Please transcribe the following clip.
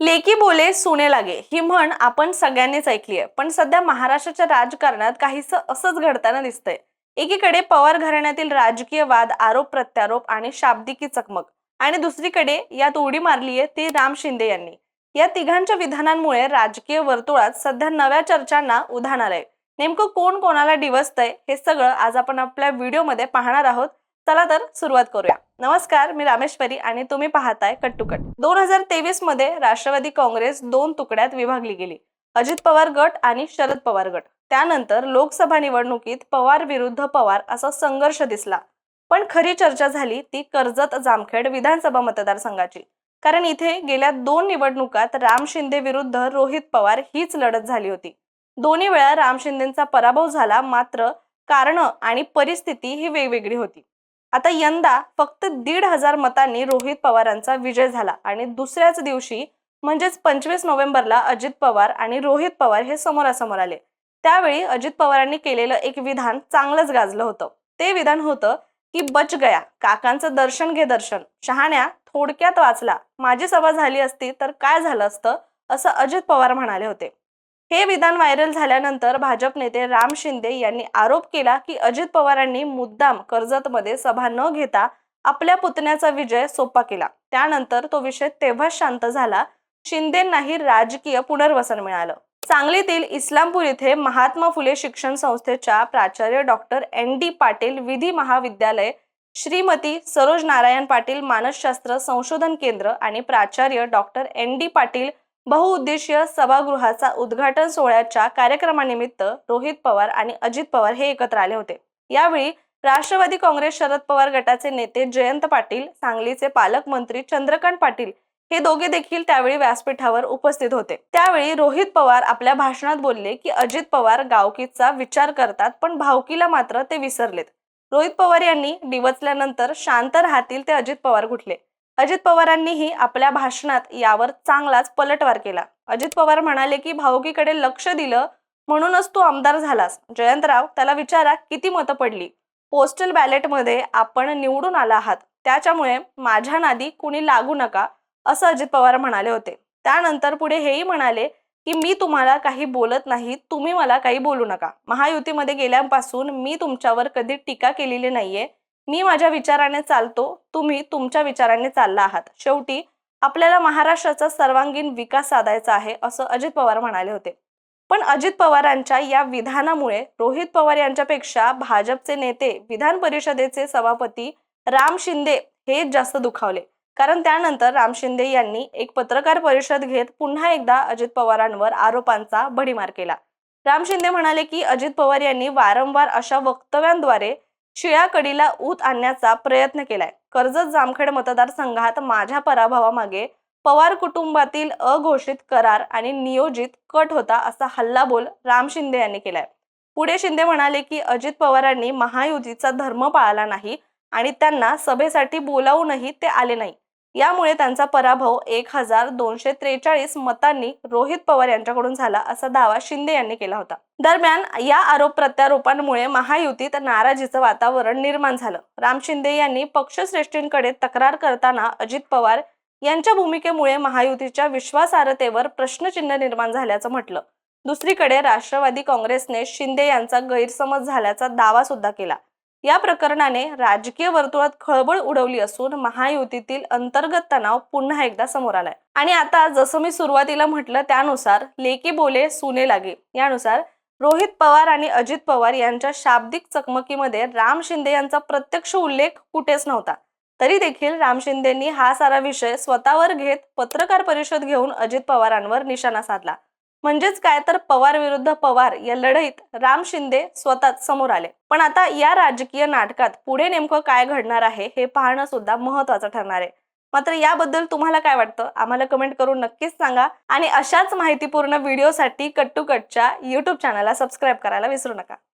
लेकी बोले सुने लागे. ही म्हण आपण सगळ्यांनीच ऐकली आहे. पण सध्या महाराष्ट्राच्या राजकारणात काहीसं असंच घडताना दिसतंय. एकीकडे पवार घराण्यातील राजकीय वाद आरोप प्रत्यारोप आणि शाब्दिकी चकमक. आणि दुसरीकडे यात उडी मारली आहे ती राम शिंदे यांनी. या तिघांच्या विधानांमुळे राजकीय वर्तुळात सध्या नव्या चर्चांना उधाण आलंय. नेमकं कोण कोणाला डिवसतंय हे सगळं आज आपण आपल्या व्हिडिओमध्ये पाहणार आहोत. चला तर सुरुवात करूया. नमस्कार मी रामेश्वरी आणि तुम्ही पाहताय कट टू कट. दोन हजार तेवीसमध्ये राष्ट्रवादी काँग्रेस दोन तुकड्यात विभागली गेली. अजित पवार गट आणि शरद पवार गट. त्यानंतर लोकसभा निवडणुकीत पवार विरुद्ध पवार असा संघर्ष दिसला. पण खरी चर्चा झाली ती कर्जत जामखेड विधानसभा मतदारसंघाची. कारण इथे गेल्या दोन निवडणुकात राम शिंदे विरुद्ध रोहित पवार हीच लढत झाली होती. दोन्ही वेळा राम शिंदेचा पराभव झाला मात्र कारण आणि परिस्थिती ही वेगवेगळी होती. आता यंदा फक्त दीड हजार मतांनी रोहित पवारांचा विजय झाला आणि दुसऱ्याच दिवशी म्हणजेच पंचवीस नोव्हेंबरला अजित पवार आणि रोहित पवार हे समोरासमोर आले. त्यावेळी अजित पवारांनी केलेलं एक विधान चांगलंच गाजलं होतं. ते विधान होतं की बच गया काकांचं दर्शन घे दर्शन शहाण्या थोडक्यात वाचला माझी सभा झाली असती तर काय झालं असतं असं अजित पवार म्हणाले होते. हे विधान व्हायरल झाल्यानंतर भाजप नेते राम शिंदे यांनी आरोप केला की अजित पवारांनी मुद्दाम कर्जतमध्ये सभा न घेता आपल्या पुतण्याचा विजय सोपा केला. त्यानंतर तो विषय तेव्हाच शांत झाला शिंदेंनाही राजकीय पुनर्वसन मिळालं. सांगलीतील इस्लामपूर इथे महात्मा फुले शिक्षण संस्थेच्या प्राचार्य डॉक्टर एन डी पाटील विधी महाविद्यालय श्रीमती सरोज नारायण पाटील मानसशास्त्र संशोधन केंद्र आणि प्राचार्य डॉक्टर एन डी पाटील बहुउद्देशीय सभागृहाचा उद्घाटन सोहळ्याच्या कार्यक्रमानिमित्त रोहित पवार आणि अजित पवार हे एकत्र आले होते. यावेळी राष्ट्रवादी काँग्रेस शरद पवार गटाचे नेते जयंत पाटील सांगलीचे पालकमंत्री चंद्रकांत पाटील हे दोघे देखील त्यावेळी व्यासपीठावर उपस्थित होते. त्यावेळी रोहित पवार आपल्या भाषणात बोलले की अजित पवार गावकीचा विचार करतात पण भावकीला मात्र ते विसरलेत. रोहित पवार यांनी डिवचल्यानंतर शांत राहतील ते अजित पवार गुठले अजित पवारांनीही आपल्या भाषणात यावर चांगलाच पलटवार केला. अजित पवार म्हणाले की भावकीकडे लक्ष दिलं म्हणूनच तू आमदार झालास. जयंतराव त्याला विचारा किती मतं पडली. पोस्टल बॅलेटमध्ये आपण निवडून आला आहात. त्याच्यामुळे माझ्या नादी कुणी लागू नका असं अजित पवार म्हणाले होते. त्यानंतर पुढे हेही म्हणाले की मी तुम्हाला काही बोलत नाही तुम्ही मला काही बोलू नका. महायुतीमध्ये गेल्यापासून मी तुमच्यावर कधी टीका केलेली नाहीये. मी माझ्या विचाराने चालतो तुम्ही तुमच्या विचाराने चालला आहात. शेवटी आपल्याला महाराष्ट्राचा सर्वांगीण विकास साधायचा आहे असं अजित पवार म्हणाले होते. पण अजित पवारांच्या या विधानामुळे रोहित पवार यांच्यापेक्षा भाजपचे नेते विधान परिषदेचे सभापती राम शिंदे हे जास्त दुखावले. कारण त्यानंतर राम शिंदे यांनी एक पत्रकार परिषद घेत पुन्हा एकदा अजित पवारांवर आरोपांचा भडीमार केला. राम शिंदे म्हणाले की अजित पवार यांनी वारंवार अशा वक्तव्यांद्वारे शिळ्याकडीला ऊत आणण्याचा प्रयत्न केलाय. कर्जत जामखेड मतदारसंघात माझ्या पराभवामागे पवार कुटुंबातील अघोषित करार आणि नियोजित कट होता असा हल्लाबोल राम शिंदे यांनी केलाय. पुढे शिंदे म्हणाले की अजित पवारांनी महायुतीचा धर्म पाळला नाही आणि त्यांना सभेसाठी बोलावूनही ते आले नाही. यामुळे त्यांचा पराभव एक हजार दोनशे त्रेचाळीस मतांनी रोहित पवार यांच्याकडून झाला असा दावा शिंदे यांनी केला होता. दरम्यान या आरोप प्रत्यारोपांमुळे महायुतीत नाराजीचं वातावरण निर्माण झालं. राम शिंदे यांनी पक्षश्रेष्ठींकडे तक्रार करताना अजित पवार यांच्या भूमिकेमुळे महायुतीच्या विश्वासार्हतेवर प्रश्नचिन्ह निर्माण झाल्याचं म्हटलं. दुसरीकडे राष्ट्रवादी काँग्रेसने शिंदे यांचा गैरसमज झाल्याचा दावा सुद्धा केला. या प्रकरणाने राजकीय वर्तुळात खळबळ उडवली असून महायुतीतील अंतर्गत तणाव पुन्हा एकदा समोर आलाय. आणि आता जसं मी सुरुवातीला म्हटलं त्यानुसार लेकी बोले सुने लागे. यानुसार रोहित पवार आणि अजित पवार यांच्या शाब्दिक चकमकीमध्ये राम शिंदे यांचा प्रत्यक्ष उल्लेख कुठेच नव्हता. तरी देखील राम शिंदेंनी हा सारा विषय स्वतःवर घेत पत्रकार परिषद घेऊन अजित पवारांवर निशाणा साधला. म्हणजेच काय तर पवार विरुद्ध पवार या लढाईत राम शिंदे स्वतःच समोर आले. पण आता या राजकीय नाटकात पुढे नेमकं काय घडणार आहे हे पाहणं सुद्धा महत्वाचं ठरणार आहे. मात्र याबद्दल तुम्हाला काय वाटतं? आम्हाला कमेंट करून नक्कीच सांगा आणि अशाच माहितीपूर्ण व्हिडिओसाठी कट कटच्या युट्यूब चॅनलला सबस्क्राईब करायला विसरू नका.